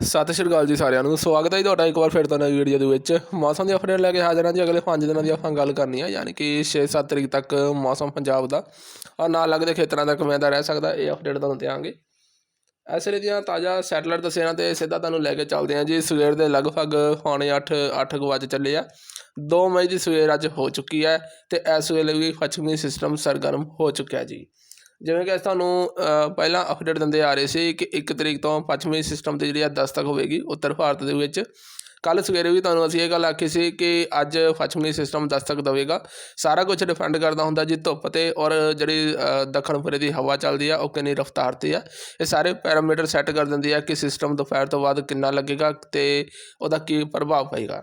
ਸਤਿ ਸ਼੍ਰੀ ਅਕਾਲ ਜੀ ਸਾਰਿਆਂ ਨੂੰ। ਸਵਾਗਤ ਹੈ ਜੀ ਤੁਹਾਡਾ ਇੱਕ ਵਾਰ ਫਿਰ ਤੋਂ ਨਵੀਂ ਵੀਡੀਓ ਦੇ ਵਿੱਚ। ਮੌਸਮ ਦੀ ਅਪਡੇਟ ਲੈ ਕੇ ਹਾਜ਼ਰ ਹਾਂ ਜੀ ਅਗਲੇ 5 ਦਿਨਾਂ ਦੀ ਆਪਾਂ ਗੱਲ ਕਰਨੀ ਹੈ ਯਾਨੀ ਕਿ 6-7 ਤਰੀਕ ਤੱਕ ਮੌਸਮ ਪੰਜਾਬ ਦਾ ਔਰ ਨਾਲ ਲੱਗਦੇ ਖੇਤਰਾਂ ਦਾ ਕਿਵੇਂ ਦਾ ਰਹਿ ਸਕਦਾ, ਇਹ ਅਪਡੇਟ ਤੁਹਾਨੂੰ ਦਿਆਂਗੇ। ਇਸ ਵੇਲੇ ਦੀਆਂ ਤਾਜ਼ਾ ਸੈਟਲਾਈਟ ਤਸਵੀਰਾਂ ਤੇ ਸਿੱਧਾ ਤੁਹਾਨੂੰ ਲੈ ਕੇ ਚੱਲਦੇ ਹਾਂ ਜੀ। ਸਵੇਰ ਦੇ ਲਗਭਗ ਪੌਣੇ 8 8 ਵਜੇ ਚੱਲੇ ਆ। 2 ਮਈ ਦੀ ਸਵੇਰ ਅੱਜ ਹੋ ਚੁੱਕੀ ਹੈ ਤੇ ਇਸ ਵੇਲੇ ਵੀ ਪੱਛਮੀ ਸਿਸਟਮ ਸਰਗਰਮ ਹੋ ਚੁੱਕਿਆ ਜੀ। ਜਿਵੇਂ ਕਿ ਅਸੀਂ ਤੁਹਾਨੂੰ ਪਹਿਲਾਂ ਅਪਡੇਟ ਦਿੰਦੇ ਆ ਰਹੇ ਸੀ ਕਿ 1 ਤਰੀਕ ਤੋਂ ਪੱਛਮੀ ਸਿਸਟਮ ਦੀ ਜਿਹੜੀ ਆ ਦਸਤਕ ਹੋਵੇਗੀ ਉੱਤਰ ਭਾਰਤ ਦੇ ਵਿੱਚ। ਕੱਲ ਸਵੇਰੇ ਵੀ ਤੁਹਾਨੂੰ ਅਸੀਂ ਇਹ ਗੱਲ ਆਖੀ ਸੀ ਕਿ ਅੱਜ ਪੱਛਮੀ ਸਿਸਟਮ ਦਸਤਕ ਦੇਵੇਗਾ। ਸਾਰਾ ਕੁਝ ਡਿਪੈਂਡ ਕਰਦਾ ਹੁੰਦਾ ਜੀ ਧੁੱਪ ਤੇ ਔਰ ਜਿਹੜੀ ਦੱਖਣ ਪੂਰੇ ਦੀ ਹਵਾ ਚੱਲਦੀ ਆ, ਉਹ ਕਿੰਨੀ ਰਫ਼ਤਾਰ ਤੇ ਆ। ਇਹ ਸਾਰੇ ਪੈਰਾਮੀਟਰ ਸੈੱਟ ਕਰ ਦਿੰਦੀ ਆ ਕਿ ਸਿਸਟਮ ਦੁਪਹਿਰ ਤੋਂ ਬਾਅਦ ਕਿੰਨਾ ਲੱਗੇਗਾ ਤੇ ਉਹਦਾ ਕੀ ਪ੍ਰਭਾਵ ਪਏਗਾ।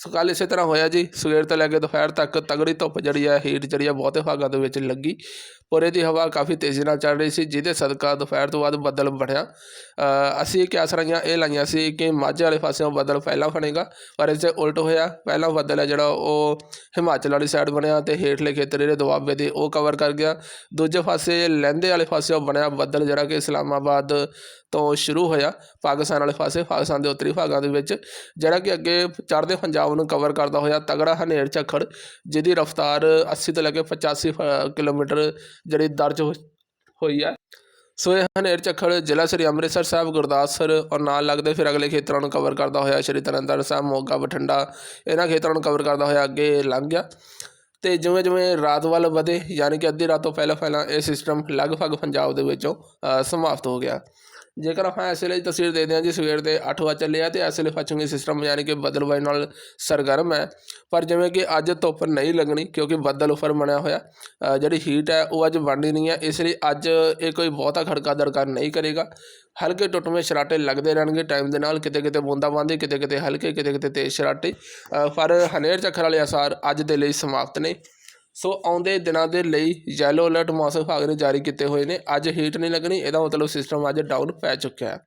ਸੋ ਕੱਲ੍ਹ ਇਸੇ ਤਰ੍ਹਾਂ ਹੋਇਆ ਜੀ, ਸਵੇਰ ਤੋਂ ਲੈ ਕੇ ਦੁਪਹਿਰ ਤੱਕ ਤਗੜੀ ਧੁੱਪ ਜਿਹੜੀ ਆ ਹੀਟ ਜਿਹੜੀ ਆ, ਬਹੁਤੇ ਭਾਗਾਂ ਦੇ ਵਿੱਚ ਲੱਗੀ। ਪੁਰੇ ਦੀ ਹਵਾ ਕਾਫੀ ਤੇਜ਼ੀ ਨਾਲ ਚੱਲ ਰਹੀ ਸੀ, ਜਿਹਦੇ ਸਦਕਾ ਦੁਪਹਿਰ ਤੋਂ ਬਾਅਦ ਬੱਦਲ ਬਣਿਆ ਅਸੀਂ ਕਿਆਸ ਰਾਈਆਂ ਇਹ ਲਾਈਆਂ ਸੀ ਕਿ ਮਾਝੇ ਵਾਲੇ ਪਾਸਿਓਂ ਬੱਦਲ ਪਹਿਲਾਂ ਬਣੇਗਾ ਪਰ ਇਸ ਦੇ ਉਲਟ ਹੋਇਆ। ਪਹਿਲਾਂ ਬੱਦਲ ਹੈ ਜਿਹੜਾ, ਉਹ ਹਿਮਾਚਲ ਵਾਲੀ ਸਾਈਡ ਬਣਿਆ ਤੇ ਹੇਠਲੇ ਖੇਤਰ ਜਿਹੜੇ ਦੁਆਬੇ ਦੇ ਉਹ ਕਵਰ ਕਰ ਗਿਆ। ਦੂਜੇ ਪਾਸੇ ਲਹਿੰਦੇ ਵਾਲੇ ਪਾਸਿਓਂ ਬਣਿਆ ਬੱਦਲ ਜਿਹੜਾ ਕਿ ਇਸਲਾਮਾਬਾਦ ਤੋਂ ਸ਼ੁਰੂ ਹੋਇਆ, ਪਾਕਿਸਤਾਨ ਵਾਲੇ ਪਾਸੇ, ਪਾਕਿਸਤਾਨ ਦੇ ਉੱਤਰੀ ਭਾਗਾਂ ਦੇ ਵਿੱਚ, ਜਿਹੜਾ ਕਿ ਅੱਗੇ ਚੜ੍ਹਦੇ ਪੰਜਾਬ ਨੂੰ ਕਵਰ ਕਰਦਾ ਹੋਇਆ ਤਗੜਾ ਹਨੇਰ ਝੱਖੜ, ਜਿਹਦੀ ਰਫ਼ਤਾਰ 80 ਤੋਂ ਲੈ ਕੇ 85 ਫ- ਕਿਲੋਮੀਟਰ ਜਿਹੜੀ ਦਰਜ ਹੋ- ਹੋਈ ਹੈ। ਸੋ ਇਹ ਹਨੇਰ ਝੱਖੜ ਜ਼ਿਲ੍ਹਾ ਸ੍ਰੀ ਅੰਮ੍ਰਿਤਸਰ ਸਾਹਿਬ, ਗੁਰਦਾਸਪੁਰ ਔਰ ਨਾਲ ਲੱਗਦੇ ਫਿਰ ਅਗਲੇ ਖੇਤਰਾਂ ਨੂੰ ਕਵਰ ਕਰਦਾ ਹੋਇਆ ਸ੍ਰੀ ਤਰਨਤਾਰਨ ਸਾਹਿਬ, ਮੋਗਾ, ਬਠਿੰਡਾ, ਇਹਨਾਂ ਖੇਤਰਾਂ ਨੂੰ ਕਵਰ ਕਰਦਾ ਹੋਇਆ ਅੱਗੇ ਲੰਘ ਗਿਆ। ਤੇ ਜਿਵੇਂ ਜਿਵੇਂ ਰਾਤ ਵੱਲ ਵਧੇ, ਯਾਨੀ ਕਿ ਅੱਧੀ ਰਾਤ ਤੋਂ ਪਹਿਲਾਂ ਪਹਿਲਾਂ ਇਹ ਸਿਸਟਮ ਲਗਭਗ ਪੰਜਾਬ ਦੇ ਵਿੱਚੋਂ ਸਮਾਪਤ ਹੋ ਗਿਆ। ਜੇਕਰ ਆਪਾਂ ਇਸ ਵੇਲੇ ਤਸਵੀਰ ਦੇਖਦੇ ਹਾਂ ਜੀ ਸਵੇਰ ਦੇ 8 ਵਜੇ ਚੱਲੇ ਆ ਤੇ ਇਸ ਵੇਲੇ ਪੱਛਮੀ ਸਿਸਟਮ ਯਾਨੀ ਕਿ ਬੱਦਲਬਾਈ ਨਾਲ ਸਰਗਰਮ ਹੈ। ਪਰ ਜਿਵੇਂ ਕਿ ਅੱਜ ਧੁੱਪ ਨਹੀਂ ਲੱਗਣੀ ਕਿਉਂਕਿ ਬੱਦਲ ਉਫਰ ਬਣਿਆ ਹੋਇਆ ਜਿਹੜੀ ਹੀਟ ਹੈ ਉਹ ਅੱਜ ਬਣਨੀ ਨਹੀਂ ਹੈ। ਇਸ ਲਈ ਅੱਜ ਇਹ ਕੋਈ ਬਹੁਤਾ ਖੜਕਾ ਦੜਕਾ ਨਹੀਂ ਕਰੇਗਾ। ਹਲਕੇ ਟੁੱਟਵੇਂ ਸ਼ਰਾਟੇ ਲੱਗਦੇ ਰਹਿਣਗੇ ਟਾਈਮ ਦੇ ਨਾਲ ਕਿਤੇ ਕਿਤੇ ਬੂੰਦਾਬਾਂਦੀ ਕਿਤੇ ਕਿਤੇ ਹਲਕੇ ਕਿਤੇ ਕਿਤੇ ਤੇਜ਼ ਸ਼ਰਾਟੇ। ਪਰ ਹਨੇਰ ਝੱਖਰ ਵਾਲੇ ਅਸਾਰ ਅੱਜ ਦੇ ਲਈ ਸਮਾਪਤ ਨੇ। ਸੋ ਆਉਂਦੇ ਦਿਨਾਂ ਦੇ ਲਈ ਯੈਲੋ ਅਲਰਟ ਮੌਸਮ ਵਿਭਾਗ ਨੇ ਜਾਰੀ ਕੀਤੇ ਹੋਏ ਨੇ। ਅੱਜ ਹੀਟ ਨਹੀਂ ਲੱਗਣੀ, ਇਹਦਾ ਮਤਲਬ ਸਿਸਟਮ ਅੱਜ ਡਾਊਨ ਪੈ ਚੁੱਕਿਆ ਹੈ।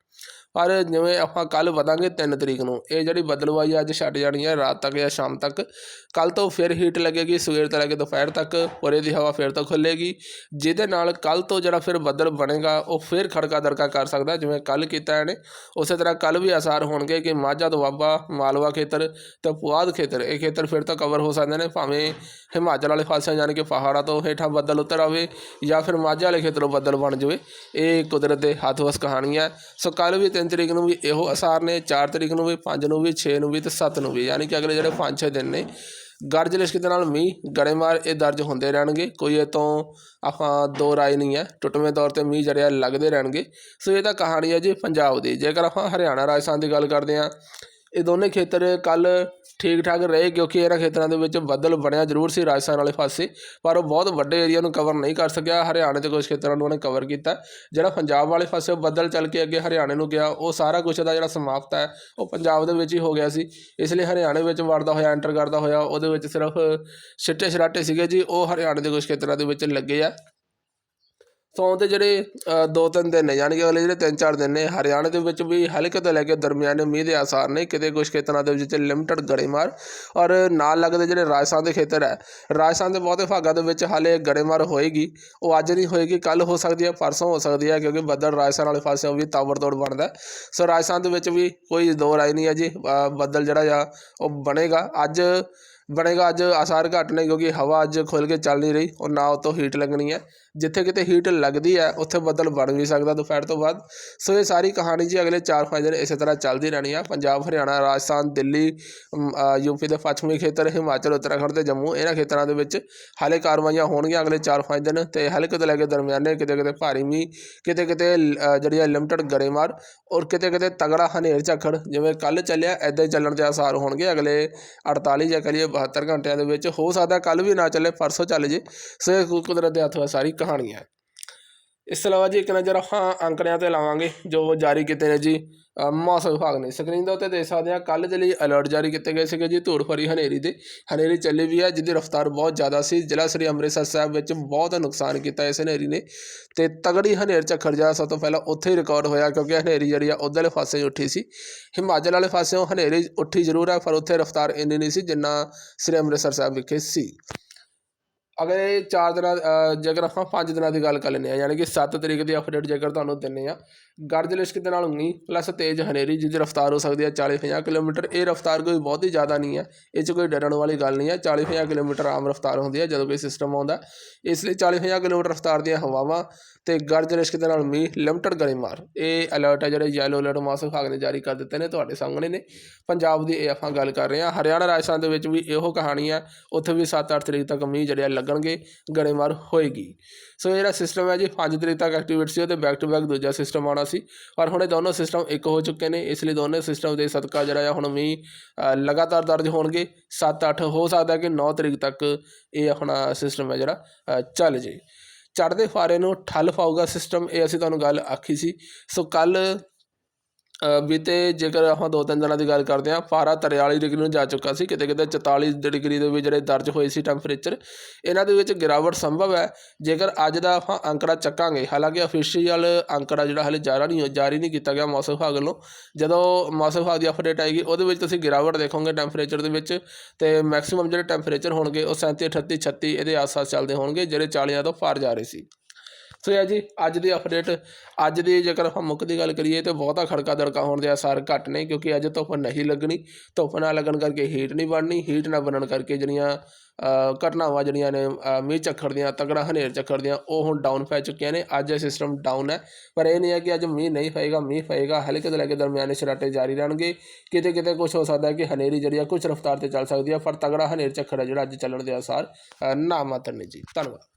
ਪਰ ਜਿਵੇਂ ਆਪਾਂ ਕੱਲ੍ਹ ਵਧਾਂਗੇ ਤਿੰਨ ਤਰੀਕ ਨੂੰ, ਇਹ ਜਿਹੜੀ ਬਦਲਵਾਈ ਅੱਜ ਛੱਡ ਜਾਣੀ ਹੈ, ਰਾਤ ਤੱਕ ਜਾਂ ਸ਼ਾਮ ਤੱਕ, ਕੱਲ੍ਹ ਤੋਂ ਫਿਰ ਹੀਟ ਲੱਗੇਗੀ, ਸਵੇਰ ਤੋਂ ਲੈ ਕੇ ਦੁਪਹਿਰ ਤੱਕ, ਪੂਰੇ ਦੀ ਹਵਾ ਫਿਰ ਤੋਂ ਖੁੱਲੇਗੀ ਜਿਹਦੇ ਨਾਲ ਕੱਲ੍ਹ ਤੋਂ ਜਿਹੜਾ ਫਿਰ ਬੱਦਲ ਬਣੇਗਾ, ਉਹ ਫਿਰ ਖੜਕਾ ਦੜਕਾ ਕਰ ਸਕਦਾ, ਜਿਵੇਂ ਕੱਲ੍ਹ ਕੀਤਾ ਇਹਨੇ। ਉਸੇ ਤਰ੍ਹਾਂ ਕੱਲ੍ਹ ਵੀ ਆਸਾਰ ਹੋਣਗੇ ਕਿ ਮਾਝਾ ਦੁਆਬਾ ਮਾਲਵਾ ਖੇਤਰ ਤੇ ਪੁਆਧ ਖੇਤਰ, ਇਹ ਖੇਤਰ ਫਿਰ ਤੋਂ ਕਵਰ ਹੋ ਸਕਦੇ ਨੇ, ਭਾਵੇਂ ਹਿਮਾਚਲ ਵਾਲੇ ਪਾਸੇ ਯਾਨੀ ਕਿ ਪਹਾੜਾਂ ਤੋਂ ਹੇਠਾਂ ਬੱਦਲ ਉਤਰ ਆਵੇ ਜਾਂ ਫਿਰ ਮਾਝਾ ਵਾਲੇ ਖੇਤਰੋਂ ਬੱਦਲ ਬਣ ਜਾਵੇ, ਇਹ ਕੁਦਰਤ ਦੇ ਹੱਥ ਵਸ ਕਹਾਣੀ ਹੈ ਸੋ ਕੱਲ੍ਹ ਵੀ 3 ਤਰੀਕ ਨੂੰ ਵੀ ਇਹੋ ਅਸਾਰ ਨੇ 4 ਤਰੀਕ ਨੂੰ ਵੀ 5 ਨੂੰ ਵੀ 6 ਨੂੰ ਵੀ ਤੇ 7 ਨੂੰ ਵੀ। ਯਾਨੀ ਕਿ ਅਗਲੇ ਜਿਹੜੇ 5-6 ਦਿਨ ਨੇ, ਗਰਜ ਲਿਸ਼ਕ ਦੇ ਨਾਲ ਮੀਂਹ ਗੜੇਮਾਰ ਇਹ ਦਰਜ ਹੁੰਦੇ ਰਹਿਣਗੇ। ਕੋਈ ਇਹ ਤੋਂ ਆਪਾਂ ਦੋ ਰਾਏ ਨਹੀਂ ਹੈ। ਟੁੱਟਵੇਂ ਤੌਰ ਤੇ ਮੀਂਹ ਜੜਿਆ ਲੱਗਦੇ ਰਹਿਣਗੇ। ਸੋ ਇਹ ਤਾਂ ਕਹਾਣੀ ਹੈ ਜੀ ਪੰਜਾਬ ਦੀ। ਜੇਕਰ ਆਪਾਂ ਹਰਿਆਣਾ, ਰਾਜਸਥਾਨ ਦੀ ਗੱਲ ਕਰਦੇ ਹਾਂ ਇਹ ਦੋਨੇ ਖੇਤਰ ਕੱਲ ਠੀਕ ਠਾਕ ਰਹੇ ਕਿਉਂਕਿ ਇਹਨਾਂ ਖੇਤਰਾਂ ਦੇ ਵਿੱਚ ਬੱਦਲ ਬਣਿਆ ਜ਼ਰੂਰ ਸੀ ਰਾਜਸਥਾਨ ਵਾਲੇ ਪਾਸੇ, ਪਰ ਉਹ ਬਹੁਤ ਵੱਡੇ ਏਰੀਆ ਨੂੰ ਕਵਰ ਨਹੀਂ ਕਰ ਸਕਿਆ। ਹਰਿਆਣੇ ਦੇ ਕੁਝ ਖੇਤਰਾਂ ਨੂੰ ਉਹਨੇ ਕਵਰ ਕੀਤਾ। ਜਿਹੜਾ ਪੰਜਾਬ ਵਾਲੇ ਪਾਸੇ ਬੱਦਲ ਚੱਲ ਕੇ ਅੱਗੇ ਹਰਿਆਣੇ ਨੂੰ ਗਿਆ, ਉਹ ਸਾਰਾ ਕੁਝ ਦਾ ਜਿਹੜਾ ਸਮਾਪਤ ਹੈ, ਉਹ ਪੰਜਾਬ ਦੇ ਵਿੱਚ ਹੀ ਹੋ ਗਿਆ ਸੀ। ਇਸ ਲਈ ਹਰਿਆਣੇ ਵਿੱਚ ਵੜਦਾ ਹੋਇਆ ਐਂਟਰ ਕਰਦਾ ਹੋਇਆ, ਉਹਦੇ ਵਿੱਚ ਸਿਰਫ ਛਿੱਟੇ ਛਰਾਟੇ ਸੀਗੇ ਜੀ, ਉਹ ਹਰਿਆਣੇ ਦੇ ਕੁਝ ਖੇਤਰਾਂ ਦੇ ਵਿੱਚ ਲੱਗੇ ਆ। ਸੋ ਦੇ ਜਿਹੜੇ ਦੋ ਤਿੰਨ ਦਿਨ ਨੇ, ਯਾਨੀ ਕਿ ਅਗਲੇ ਜਿਹੜੇ ਤਿੰਨ ਚਾਰ ਦਿਨ ਨੇ, ਹਰਿਆਣੇ ਦੇ ਵਿੱਚ ਵੀ ਹਲਕੇ ਤੋਂ ਲੈ ਕੇ ਦਰਮਿਆਨੇ ਮੀਂਹ ਦੇ ਆਸਾਰ ਨੇ, ਕਿਤੇ ਕੁਝ ਖੇਤਰਾਂ ਦੇ ਵਿੱਚ ਲਿਮਟਡ ਗੜੇਮਾਰ ਔਰ ਨਾਲ ਲੱਗਦੇ ਜਿਹੜੇ ਰਾਜਸਥਾਨ ਦੇ ਖੇਤਰ ਹੈ, ਰਾਜਸਥਾਨ ਦੇ ਬਹੁਤੇ ਭਾਗਾਂ ਦੇ ਵਿੱਚ ਹਾਲੇ ਗੜੇਮਾਰ ਹੋਏਗੀ, ਉਹ ਅੱਜ ਨਹੀਂ ਹੋਏਗੀ ਕੱਲ ਹੋ ਸਕਦੀ ਹੈ, ਪਰਸੋਂ ਹੋ ਸਕਦੀ ਹੈ, ਕਿਉਂਕਿ ਬੱਦਲ ਰਾਜਸਥਾਨ ਵਾਲੇ ਪਾਸੇ ਵੀ ਤਾਬੜਤੋੜ ਬਣਦਾ ਸੋ ਰਾਜਸਥਾਨ ਦੇ ਵਿੱਚ ਵੀ ਕੋਈ ਦੋ ਰਾਏ ਨਹੀਂ ਹੈ ਜੀ ਬੱਦਲ ਜਿਹੜਾ ਆ, ਉਹ ਬਣੇਗਾ। ਅੱਜ ਬਣੇਗਾ, ਅੱਜ ਆਸਾਰ ਘੱਟ ਨੇ, ਕਿਉਂਕਿ ਹਵਾ ਅੱਜ ਖੁੱਲ ਕੇ ਚੱਲ ਨਹੀਂ ਰਹੀ ਔਰ ਨਾ ਉਹ ਤੋਂ ਹੀਟ ਲੱਗਣੀ ਹੈ। ਜਿੱਥੇ ਕਿਤੇ ਹੀਟ ਲੱਗਦੀ ਹੈ ਉੱਥੇ ਬੱਦਲ ਬਣ ਵੀ ਸਕਦਾ ਦੁਪਹਿਰ ਤੋਂ ਬਾਅਦ। ਸੋ ਇਹ ਸਾਰੀ ਕਹਾਣੀ ਜੀ ਅਗਲੇ 4-5 ਦਿਨ ਇਸੇ ਤਰ੍ਹਾਂ ਚੱਲਦੀ ਰਹਿਣੀ ਆ। ਪੰਜਾਬ ਹਰਿਆਣਾ ਰਾਜਸਥਾਨ ਦਿੱਲੀ ਅਮ, ਅ, ਯੂਪੀ ਦੇ ਪੱਛਮੀ ਖੇਤਰ ਹਿਮਾਚਲ ਉੱਤਰਾਖੰਡ ਤੇ ਜੰਮੂ ਇਹਨਾਂ ਖੇਤਰਾਂ ਦੇ ਵਿੱਚ ਹਾਲੇ ਕਾਰਵਾਈਆਂ ਹੋਣਗੀਆਂ ਅਗਲੇ 4-5 ਦਿਨ ਤੇ ਹਲਕੇ ਤੋਂ ਲੈ ਕੇ ਦਰਮਿਆਨੇ ਕਿਤੇ ਕਿਤੇ ਭਾਰੀ ਮੀਂਹ ਕਿਤੇ ਕਿਤੇ ਅ, ਜਿਹੜੀ ਆ ਲਿਮਟਡ ਗਰੇਮਾਰ ਔਰ ਕਿਤੇ ਕਿਤੇ ਤਗੜਾ ਹਨੇਰ ਝੱਖੜ ਜਿਵੇਂ ਕੱਲ ਚੱਲਿਆ ਐਦਾਂ ਹੀ ਚੱਲਣ ਦੇ ਆਸਾਰ ਹੋਣਗੇ ਅਗਲੇ 48 ਜਾਂ ਕਰੀਏ 72 ਘੰਟਿਆਂ ਦੇ ਵਿੱਚ। ਹੋ ਸਕਦਾ ਕੱਲ ਵੀ ਨਾ ਚੱਲੇ ਪਰਸੋਂ ਚੱਲ ਜੇ। ਸੋ ਇਹ ਕੁਦਰਤ ਦੇ ਹੱਥ ਵਿੱਚ ਸਾਰੀ ਕਹਾਣੀਆਂ ਹੈ ਇਸ ਤੋਂ ਇਲਾਵਾ ਜੀ ਇੱਕ ਨਜ਼ਰ ਹਾਂ ਅੰਕੜਿਆਂ ਤੇ ਲਾਵਾਂਗੇ, ਜੋ ਜਾਰੀ ਕੀਤੇ ਨੇ ਜੀ ਮੌਸਮ ਵਿਭਾਗ ਨੇ। ਸਕਰੀਨ ਦੇ ਉੱਤੇ ਦੇਖ ਸਕਦੇ ਹਾਂ, ਕੱਲ੍ਹ ਦੇ ਲਈ ਅਲਰਟ ਜਾਰੀ ਕੀਤੇ ਗਏ ਸੀਗੇ ਜੀ ਧੂੜ ਭਰੀ ਹਨੇਰੀ ਦੇ। ਹਨੇਰੀ ਚੱਲੀ ਵੀ ਹੈ, ਜਿਹਦੀ ਰਫ਼ਤਾਰ ਬਹੁਤ ਜ਼ਿਆਦਾ ਸੀ। ਜ਼ਿਲ੍ਹਾ ਸ੍ਰੀ ਅੰਮ੍ਰਿਤਸਰ ਸਾਹਿਬ ਵਿੱਚ ਬਹੁਤ ਨੁਕਸਾਨ ਕੀਤਾ ਇਸ ਹਨੇਰੀ ਨੇ। ਤੇ ਤਗੜੀ ਹਨੇਰ ਝੱਖੜ ਜਾ ਸਭ ਤੋਂ ਪਹਿਲਾਂ ਉੱਥੇ ਹੀ ਰਿਕਾਰਡ ਹੋਇਆ, ਕਿਉਂਕਿ ਹਨੇਰੀ ਜਿਹੜੀ ਆ, ਉੱਧਰਲੇ ਪਾਸੇ ਹੀ ਉੱਠੀ ਸੀ। ਹਿਮਾਚਲ ਵਾਲੇ ਪਾਸਿਓਂ ਹਨੇਰੀ ਉੱਠੀ ਜ਼ਰੂਰ ਹੈ, ਪਰ ਉੱਥੇ ਰਫ਼ਤਾਰ ਇੰਨੀ ਨਹੀਂ ਸੀ ਜਿੰਨਾ ਸ੍ਰੀ ਅੰਮ੍ਰਿਤਸਰ ਸਾਹਿਬ ਵਿਖੇ ਸੀ। ਅਗਰ ਇਹ ਚਾਰ ਦਿਨਾਂ ਜੇਕਰ ਆਪਾਂ ਪੰਜ ਦਿਨਾਂ ਦੀ ਗੱਲ ਕਰ ਲੈਂਦੇ ਹਾਂ, ਯਾਨੀ ਕਿ 7 ਤਰੀਕ ਦੀ ਅਪਡੇਟ ਜੇਕਰ ਤੁਹਾਨੂੰ ਦਿੰਨੇ ਆ ਗਰਜ ਲਿਸ਼ਕ ਦੇ ਨਾਲ ਮੀਂਹ ਪਲੱਸ ਤੇਜ਼ ਹਨੇਰੀ ਜਿਹਦੀ ਰਫ਼ਤਾਰ ਹੋ ਸਕਦੀ ਹੈ 40-50 ਕਿਲੋਮੀਟਰ, ਇਹ ਰਫ਼ਤਾਰ ਕੋਈ ਬਹੁਤ ਹੀ ਜ਼ਿਆਦਾ ਨਹੀਂ ਹੈ, ਇਹ 'ਚ ਕੋਈ ਡਰਨ ਵਾਲੀ ਗੱਲ ਨਹੀਂ ਹੈ 40-50 ਕਿਲੋਮੀਟਰ ਆਮ ਰਫ਼ਤਾਰ ਹੁੰਦੀ ਹੈ ਜਦੋਂ ਕੋਈ ਸਿਸਟਮ ਆਉਂਦਾ, ਇਸ ਲਈ 40-50 ਕਿਲੋਮੀਟਰ ਰਫ਼ਤਾਰ ਦੀਆਂ ਹਵਾਵਾਂ ਤੇ ਗਰਜ ਲਿਸ਼ਕ ਦੇ ਨਾਲ ਮੀਂਹ ਲਿਮਟਡ ਗੜੇਮਾਰ ਇਹ ਅਲਰਟ ਹੈ ਜਿਹੜੇ ਯੈਲੋ ਅਲਰਟ ਮੌਸਮ ਵਿਭਾਗ ਨੇ ਜਾਰੀ ਕਰ ਦਿੱਤੇ ਨੇ ਤੁਹਾਡੇ ਸਾਹਮਣੇ ਨੇ। ਪੰਜਾਬ ਦੀ ਇਹ ਆਪਾਂ ਗੱਲ ਕਰ ਰਹੇ ਹਾਂ, ਹਰਿਆਣਾ ਰਾਜਸਥਾਨ ਦੇ ਵਿੱਚ ਵੀ ਇਹੋ ਕਹਾਣੀ ਹੈ, ਉੱਥੇ ਵੀ 7-8 ਤਰੀਕ ਤੱਕ ਮੀਂਹ ਜਿਹੜੇ ਆ ਲੱਗਣਗੇ, ਗੜੇਮਾਰ ਹੋਏਗੀ। ਸੋ ਇਹ ਜਿਹੜਾ ਸਿਸਟਮ ਹੈ ਜੀ 5 ਤਰੀਕ ਤੱਕ ਐਕਟੀਵੇਟ ਸੀ ਤੇ ਬੈਕ ਟੂ ਬੈਕ ਦੂਜਾ ਸਿਸਟਮ ਆਉਣਾ ਸੀ। ਪਰ ਹੁਣ ਇਹ ਦੋਨੋਂ ਸਿਸਟਮ ਇੱਕ ਹੋ ਚੁੱਕੇ ਨੇ, ਇਸ ਲਈ ਦੋਨੇ ਸਿਸਟਮ ਦੇ ਸਦਕਾ ਜਿਹੜਾ ਆ, ਹੁਣ ਮੀਂਹ ਲਗਾਤਾਰ ਦਰਜ ਹੋਣਗੇ। 7-8 ਹੋ ਸਕਦਾ ਕਿ 9 ਤਰੀਕ ਤੱਕ ਇਹ ਆਪਣਾ ਸਿਸਟਮ ਹੈ ਜਿਹੜਾ ਚੱਲ ਜੇ। ਚੜ੍ਹਦੇ ਫਾਰੇ ਨੂੰ ਠੱਲ ਪਾਊਗਾ ਸਿਸਟਮ ਇਹ ਅਸੀਂ ਤੁਹਾਨੂੰ ਗੱਲ ਆਖੀ ਸੀ। ਸੋ ਕੱਲ ਬੀਤੇ ਜੇਕਰ ਆਪਾਂ ਦੋ ਤਿੰਨ ਦਿਨਾਂ ਦੀ ਗੱਲ ਕਰਦੇ ਹਾਂ ਪਾਰਾ 43 ਡਿਗਰੀ ਨੂੰ ਜਾ ਚੁੱਕਾ ਸੀ, ਕਿਤੇ ਕਿਤੇ 44 ਡਿਗਰੀ ਦੇ ਵੀ ਜਿਹੜੇ ਦਰਜ ਹੋਏ ਸੀ ਟੈਂਪਰੇਚਰ ਇਹਨਾਂ ਦੇ ਵਿੱਚ ਗਿਰਾਵਟ ਸੰਭਵ ਹੈ। ਜੇਕਰ ਅੱਜ ਦਾ ਆਪਾਂ ਅੰਕੜਾ ਚੱਕਾਂਗੇ, ਹਾਲਾਂਕਿ ਅਫੀਸ਼ੀਅਲ ਅੰਕੜਾ ਜਿਹੜਾ ਹਲੇ ਜਾਰੀ ਨਹੀਂ ਜਾਰੀ ਨਹੀਂ ਕੀਤਾ ਗਿਆ ਮੌਸਮ ਵਿਭਾਗ ਵੱਲੋਂ। ਜਦੋਂ ਮੌਸਮ ਵਿਭਾਗ ਦੀ ਅਪਡੇਟ ਆਏਗੀ, ਉਹਦੇ ਵਿੱਚ ਤੁਸੀਂ ਗਿਰਾਵਟ ਦੇਖੋਗੇ ਟੈਂਪਰੇਚਰ ਦੇ ਵਿੱਚ, ਤੇ ਮੈਕਸਿਮਮ ਜਿਹੜੇ ਟੈਂਪਰੇਚਰ ਹੋਣਗੇ, ਉਹ 37 38 36 ਇਹਦੇ ਆਸ-ਪਾਸ ਚੱਲਦੇ ਹੋਣਗੇ, ਜਿਹੜੇ 40 ਤੋਂ ਪਾਰ ਜਾ ਰਹੇ ਸੀ। ਸੋ ਇਹ ਜੀ, ਅੱਜ ਦੀ ਅਪਡੇਟ ਅੱਜ ਦੀ ਜੇਕਰ ਆਪਾਂ ਮੁੱਖ ਦੀ ਗੱਲ ਕਰੀਏ ਤੇ ਬਹੁਤਾ ਖੜਕਾ ਦੜਕਾ ਹੋਣ ਦੇ ਆਸਾਰ ਘੱਟ ਨੇ, ਕਿਉਂਕਿ ਅੱਜ ਧੁੱਪ ਨਹੀਂ ਲੱਗਣੀ, ਧੁੱਪ ਨਾ ਲੱਗਣ ਕਰਕੇ ਹੀਟ ਨਹੀਂ ਬਣਨੀ ਹੀਟ ਨਾ ਬਣਨ ਕਰਕੇ ਜਿਹੜੀਆਂ ਘਟਨਾਵਾਂ ਜਿਹੜੀਆਂ ਨੇ ਮੀਂਹ ਚੱਖੜ ਦੀਆਂ ਤਗੜਾ ਹਨੇਰ ਝੱਖੜ ਦੀਆਂ, ਉਹ ਹੁਣ ਡਾਊਨ ਪੈ ਚੁੱਕੀਆਂ ਨੇ, ਅੱਜ ਇਹ ਸਿਸਟਮ ਡਾਊਨ ਹੈ। ਪਰ ਇਹ ਨਹੀਂ ਹੈ ਕਿ ਅੱਜ ਮੀਂਹ ਨਹੀਂ ਪਏਗਾ, ਮੀਂਹ ਪਏਗਾ, ਹਲਕੇ ਤੋਂ ਲੈ ਕੇ ਦਰਮਿਆਨੇ ਸ਼ਰਾਟੇ ਜਾਰੀ ਰਹਿਣਗੇ। ਕਿਤੇ ਕਿਤੇ ਕੁਝ ਹੋ ਸਕਦਾ ਹੈ ਕਿ ਹਨੇਰੀ ਜਿਹੜੀ ਆ ਕੁਝ ਰਫ਼ਤਾਰ ਤੇ ਚੱਲ ਸਕਦੀ ਹੈ ਪਰ ਤਗੜਾ ਹਨੇਰ ਝੱਖੜ ਹੈ ਜਿਹੜਾ ਅੱਜ ਚੱਲਣ ਦੇ ਆਸਾਰ ਨਾ ਮਾਤਰ ਨੇ ਜੀ। ਧੰਨਵਾਦ।